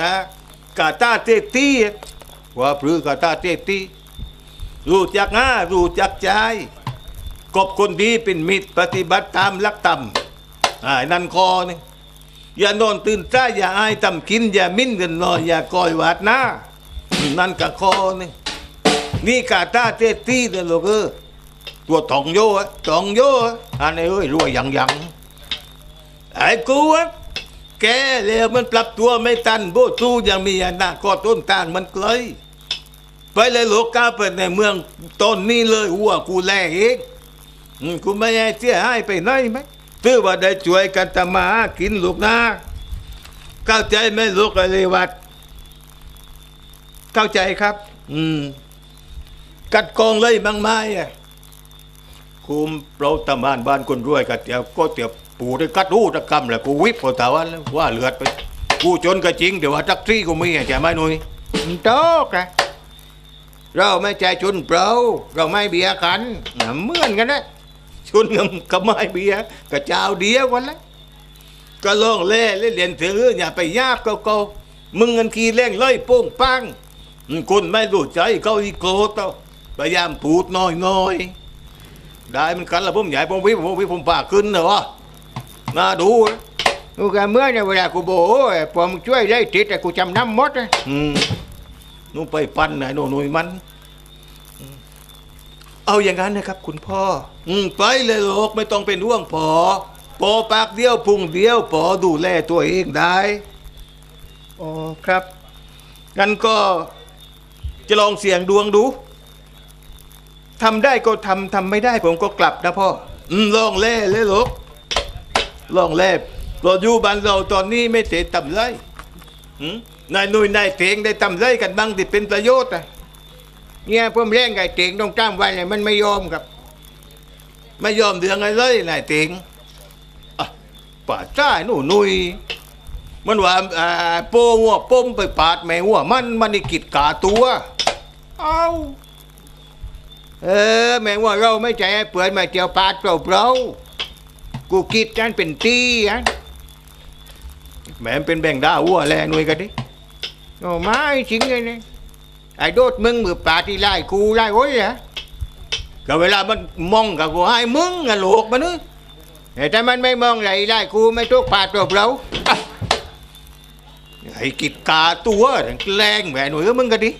นะกาตาเตตีว่าพรือกาตาเตตีรู้จักง่ารู้จักใจกบคนดีเป็นมิตรปฏิบัติตามหลักธรรมอ่านั่นคอนี่อย่านอนตื่นตาอย่าอายทำกิน อย่ามิ้นกันนอนอย่าคอยวาดหน้านั่นกะคอนี่นี่กาตาเตตีเด้อลูกเออตัวทองโยะทองโยะอันนี้เอ้ยรวยยังยังไอ้กูอะ แกแล้วมันปรับตัวไม่ทันโบสู้ยังมีอนาคตต้นทางมันไกลไปเลยลูกก้าวไปในเมืองต้นนี้เลยหัวกูแลเองกูไม่ให้เสียให้ไปไหนไหมถือว่าได้ช่วยกันทำมากินลูกนะเข้าใจไหมลูกอะไรวัด เข้าใจครับ อืม กัดกองเลยบางไม้อะคุมเราตำบานบ้านคนรวยกัดเตียวก็เตียว ปูได้กัดหูตะกำแหละกูวิบพอตาวันแล้วว่าเลือดไป กูจนก็จริงเดี๋ยวว่าทักซี่กูมีอะใช่ไหมหนุ่ยโตกะเราไม่ใจชุนเปล่าเราไม่เบียร์กันน่ะเหมือนกันนะชุนกับไม่เบียร์กับเจ้าเดียวกันละก็ลองเล่เล่เรียนถืออย่าไปยาบเก่าๆมึงเงินขี้เล่งเลยโป้งปังคุณไม่รู้ใจเขาอีโกรธเต้าพยายามพูดน้อยๆได้มันกันละผมใหญ่ผมวิผมวิผมปากขึ้นเหรอ น่าดูนะกูก็เมื่อเนี่ยเวลากูโบโอ้ยพอมึงช่วยได้ติดแต่กูจำน้ำหมดอะอืมนู่นไปปันไหนโน่นหนุ่ยมัน เอาอย่างนั้นนะครับ คุณพ่อ อืมไปเลยลูกไม่ต้องเป็นห่วงพอพอปากเดียวพุงเดียวพอดูแลตัวเองได้อ๋อครับงั้นก็จะลองเสี่ยงดวงดูทำได้ก็ทำทำไม่ได้ผมก็กลับนะพ่อ อืมลองเล่เลยลูก ลองเล่เราอยู่บ้านเราตอนนี้ไม่เตะต่ำไรนายหนุ่ยนายเตงได้ต่ำไรกันบ้างที่เป็นประโยชน์อะเนี่ยผมเล่นไก่เก่งต้องจ้ำไว้เลยมันไม่ยอมครับ ไม่ยอมเดืองอะไรเลยนายเตงอะป่าจ้าหนูหนุยมันว่าโป้หัวป้มไปปาดแม่หัวมันมันนี่กิดกาตัวเอาเออแม่งว่าเราไม่ใจเปื่อยมาเจียวปาดเปล่าเปล่า กูคิดกันเป็นตีอะแม่มันเป็นแบ่งดาหัวแลหนุยกันดิโอ้ไม่จริงเลยเนี่ยไอ้โดดมึงมือปาดที่ไล่กูไล่โอ้ยเหรอก็เวลามันมองกับกูให้มึงอะโลกมันนึกแต่มันไม่มองไหลไล่กูไม่ทุกปาดเปล่าเปล่าไอ้กิดกาตัวแรงแหม่หนุ่ยก็มึงกันดิ